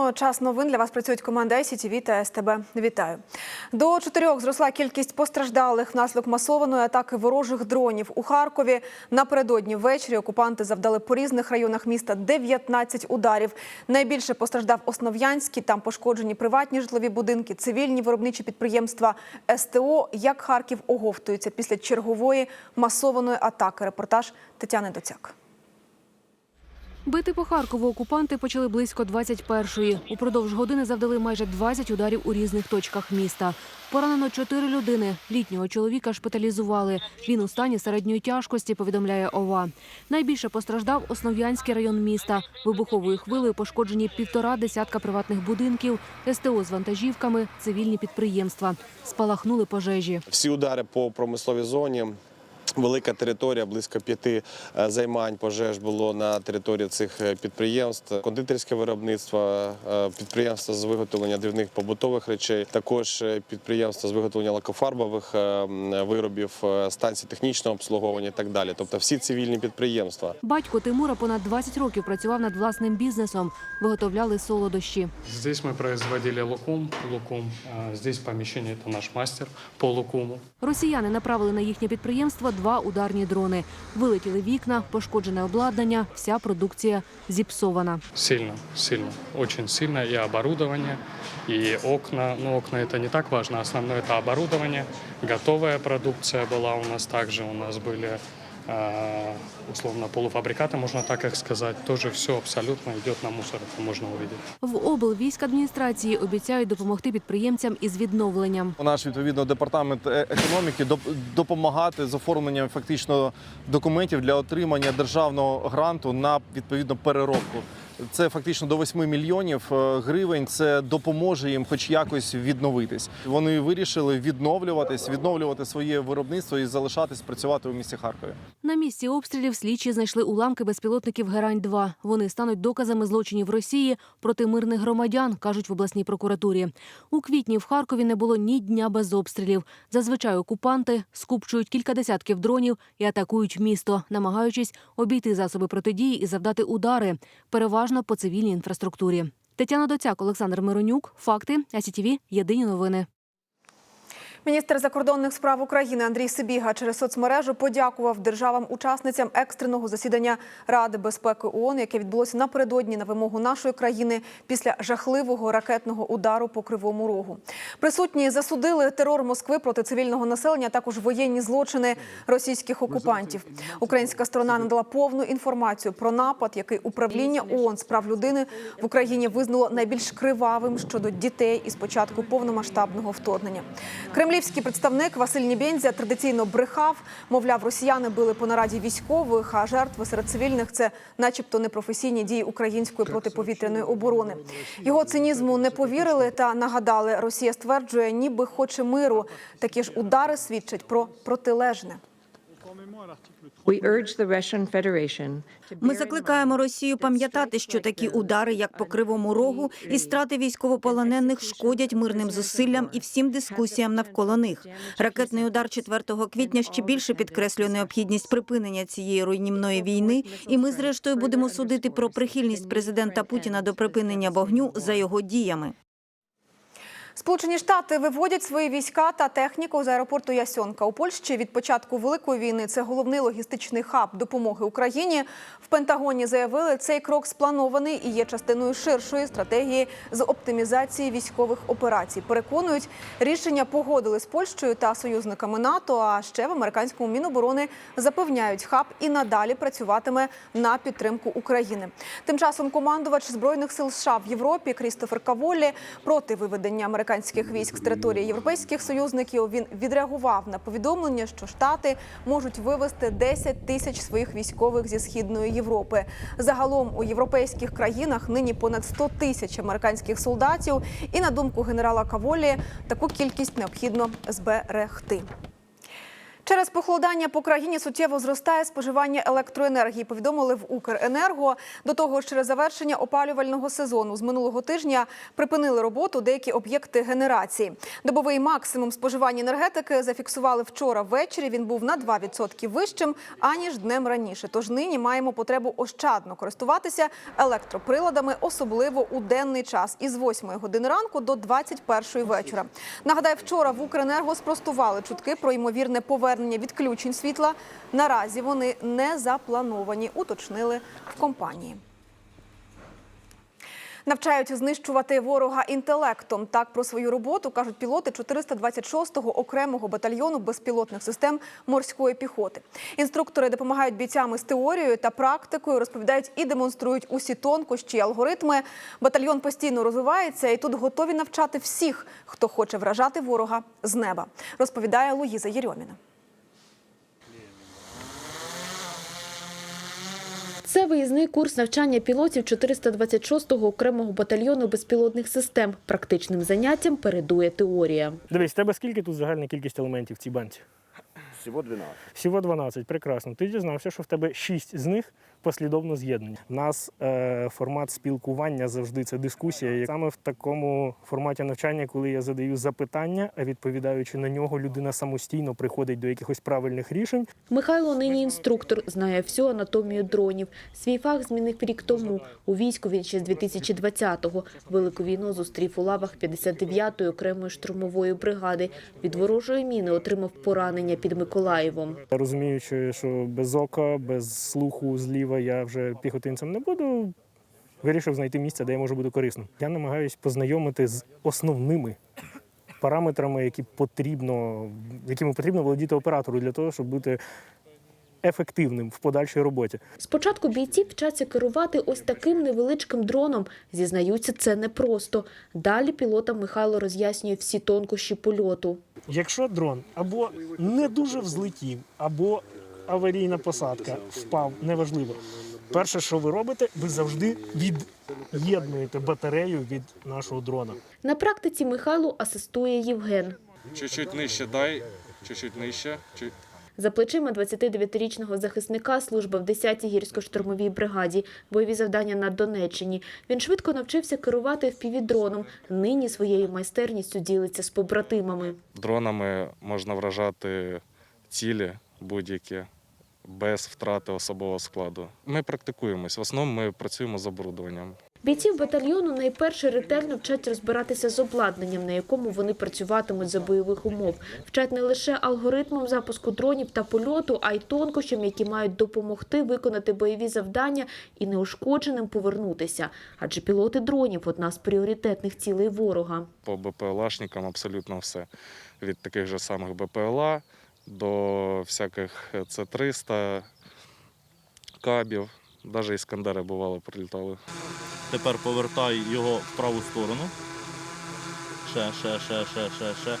О, Час новин для вас працюють команда ICTV та СТБ. Вітаю. До чотирьох зросла кількість постраждалих внаслідок масованої атаки ворожих дронів у Харкові. Напередодні ввечері окупанти завдали по різних районах міста 19 ударів. Найбільше постраждав Основ'янський. Там пошкоджені приватні житлові будинки, цивільні виробничі підприємства СТО. Як Харків оговтується після чергової масованої атаки. Репортаж Тетяни Доцяк. Бити по Харкову окупанти почали близько 21-ї. Упродовж години завдали майже 20 ударів у різних точках міста. Поранено чотири людини. Літнього чоловіка шпиталізували. Він у стані середньої тяжкості, повідомляє ОВА. Найбільше постраждав Основ'янський район міста. Вибуховою хвилею пошкоджені півтора десятка приватних будинків, СТО з вантажівками, цивільні підприємства. Спалахнули пожежі. Всі удари по промисловій зоні. Велика територія, близько п'яти е, займань пожеж було на території цих е, підприємств. Кондитерське виробництво, е, підприємства з виготовлення дрібних побутових речей, також підприємства з виготовлення лакофарбових виробів, станції технічного обслуговування і так далі. Тобто всі цивільні підприємства. Батько Тимура понад 20 років працював над власним бізнесом. Виготовляли солодощі. Здесь мы производили лукум, лукум. Здесь помещение это наш мастер по лукуму. Росіяни направили на їхнє підприємство два ударні дрони. Вилетіли вікна, пошкоджене обладнання, вся продукція зіпсована. Сильно, сильно, очень сильно. И оборудование, и окна. Но окна это не так важно. Основное это оборудование. Готовая продукция была у нас также. У нас были а, условно полуфабрикаты, можно так их сказать. Тоже все абсолютно идет на мусор, это можно увидеть. В облвійськадміністрації обіцяють допомогти підприємцям із відновленням. Наш відповідно департамент е- економіки доп- допомагати з оформленням фактично документів для отримання державного гранту на відповідну переробку. Це фактично до 8 мільйонів е, гривень. Це допоможе їм, хоч якось відновитись. Вони вирішили відновлюватись, відновлювати своє виробництво і залишатись працювати у місті Харкові. На місці обстрілів слідчі знайшли уламки безпілотників Герань-2. Вони стануть доказами злочинів Росії проти мирних громадян, кажуть в обласній прокуратурі. У квітні в Харкові не було ні дня без обстрілів. Зазвичай окупанти скупчують кілька десятків дронів і атакують місто, намагаючись обійти засоби протидії і завдати удари, переважно по цивільній інфраструктурі. Тетяна Доцяк, Олександр Миронюк. Факти. АСІТІВІ. Єдині новини. Міністр закордонних справ України Андрій Сибіга через соцмережу подякував державам-учасницям екстреного засідання Ради безпеки ООН, яке відбулося напередодні на вимогу нашої країни після жахливого ракетного удару по кривому рогу. Присутні засудили терор Москви проти цивільного населення, а також воєнні злочини російських окупантів. Українська сторона надала повну інформацію про напад, який управління ООН з прав людини в Україні визнало найбільш кривавим щодо дітей із початку повномасштабного вторгнення. Кремлівський представник Василь Нібензя традиційно брехав, мовляв, росіяни били по нараді військових, а жертви серед цивільних це, начебто, непрофесійні дії української протиповітряної оборони. Його цинізму не повірили та нагадали, Росія стверджує, ніби хоче миру. Такі ж удари свідчать про протилежне. Ми закликаємо Росію пам'ятати, що такі удари, як по Кривому Рогу, і страти військовополонених шкодять мирним зусиллям і всім дискусіям навколо них. Ракетний удар 4 квітня ще більше підкреслює необхідність припинення цієї руйнівної війни. І ми, зрештою, будемо судити про прихильність президента Путіна до припинення вогню за його діями. Сполучені Штати виводять свої війська та техніку з аеропорту Ясьонка у Польщі. Від початку великої війни це головний логістичний хаб допомоги Україні. В Пентагоні заявили, цей крок спланований і є частиною ширшої стратегії з оптимізації військових операцій. Переконують, рішення погодили з Польщею та союзниками НАТО. А ще в американському міноборони запевняють, хаб і надалі працюватиме на підтримку України. Тим часом командувач збройних сил США в Європі Крістофер Каволі проти виведення американських військ з території європейських союзників. Він відреагував на повідомлення, що штати можуть вивести 10 тисяч своїх військових зі східної Європи. Загалом у європейських країнах нині понад 100 тисяч американських солдатів. І на думку генерала Каволі, таку кількість необхідно зберегти. Через похолодання по країні суттєво зростає споживання електроенергії. Повідомили в Укренерго. До того ж, через завершення опалювального сезону з минулого тижня припинили роботу деякі об'єкти генерації. Добовий максимум споживання енергетики зафіксували вчора ввечері. Він був на 2% вищим аніж днем раніше. Тож нині маємо потребу ощадно користуватися електроприладами, особливо у денний час із 8 години ранку до 21 вечора. Нагадаю, вчора в Укренерго спростували чутки про ймовірне повернення відключень світла. Наразі вони не заплановані, уточнили в компанії. Навчають знищувати ворога інтелектом. Так про свою роботу кажуть пілоти 426-го окремого батальйону безпілотних систем морської піхоти. Інструктори допомагають бійцям з теорією та практикою, розповідають і демонструють усі тонкощі, алгоритми. Батальйон постійно розвивається і тут готові навчати всіх, хто хоче вражати ворога з неба. Розповідає Луїза Єрьоміна. Це виїзний курс навчання пілотів 426-го окремого батальйону безпілотних систем. Практичним заняттям передує теорія. Дивись, тебе скільки тут загальна кількість елементів в цій банці? Всього 12. Всього 12, прекрасно. Ти дізнався, що в тебе 6 з них послідовно з'єднані. У нас е, формат спілкування завжди це дискусія. І Саме в такому форматі навчання, коли я задаю запитання, а відповідаючи на нього, людина самостійно приходить до якихось правильних рішень. Михайло нині інструктор, знає всю анатомію дронів. Свій фах змінив рік тому. У війську він ще з 2020-го. Велику війну зустрів у лавах 59-ї окремої штурмової бригади. Від ворожої міни отримав поранення під Миколаєвом. Розуміючи, що без ока, без слуху зліва я вже піхотинцем не буду. Вирішив знайти місце, де я можу бути корисним. Я намагаюся познайомити з основними параметрами, які потрібно, якими потрібно володіти оператору для того, щоб бути ефективним в подальшій роботі. Спочатку бійці вчаться керувати ось таким невеличким дроном. Зізнаються, це непросто. Далі пілотам Михайло роз'яснює всі тонкощі польоту. Якщо дрон або не дуже взлетів, або аварійна посадка впав, неважливо. Перше, що ви робите, ви завжди від'єднуєте батарею від нашого дрона. На практиці Михайлу асистує Євген. Чуть-чуть нижче дай, чуть-чуть нижче. Чуть... За плечима 29-річного захисника служба в 10-й гірсько-штурмовій бригаді, бойові завдання на Донеччині. Він швидко навчився керувати впівдроном. Нині своєю майстерністю ділиться з побратимами. Дронами можна вражати цілі будь-які без втрати особового складу. Ми практикуємось. В основному ми працюємо з оборудованням. Бійців батальйону найперше ретельно вчать розбиратися з обладнанням, на якому вони працюватимуть за бойових умов. Вчать не лише алгоритмам запуску дронів та польоту, а й тонкощам, які мають допомогти виконати бойові завдання і неушкодженим повернутися. Адже пілоти дронів одна з пріоритетних цілей ворога. По БПЛАшникам абсолютно все. Від таких же самих БПЛА до всяких С-300, кабів. Навіть іскандери бувало прилітали. Тепер повертай його в праву сторону. Ще, ще, ще, ще, ще, ще.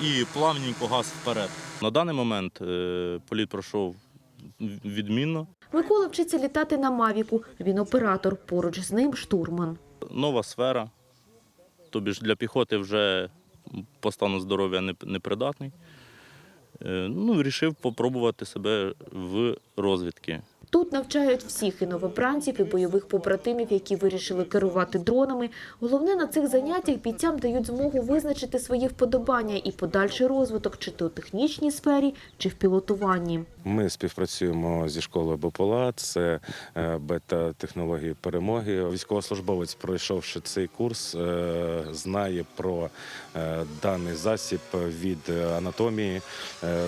І плавненько газ вперед. На даний момент е, політ пройшов відмінно. Микола вчиться літати на Мавіку. Він оператор. Поруч з ним штурман. Нова сфера. Тобі ж для піхоти вже по стану здоров'я непридатний. Е, Ну, вирішив попробувати себе в розвідки. Тут навчають всіх і новобранців, і бойових побратимів, які вирішили керувати дронами. Головне на цих заняттях бійцям дають змогу визначити свої вподобання і подальший розвиток, чи то у технічній сфері, чи в пілотуванні. Ми співпрацюємо зі школою БПЛА, це е, бета-технології перемоги. Військовослужбовець, пройшовши цей курс, е, знає про е, даний засіб від анатомії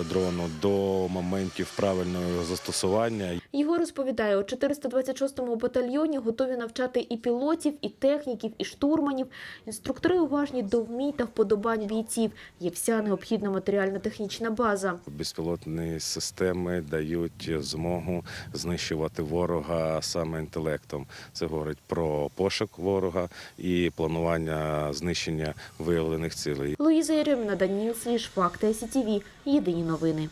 дрону до моментів правильного застосування. Його розповідає, у 426-му батальйоні готові навчати і пілотів, і техніків, і штурманів. Інструктори уважні до вмінь та вподобань бійців. Є вся необхідна матеріально-технічна база. Безпілотні системи дають змогу знищувати ворога саме інтелектом. Це говорить про пошук ворога і планування знищення виявлених цілей. Луїза Єреміна, Даніл Сліж, Факти СІТВ. Єдині новини.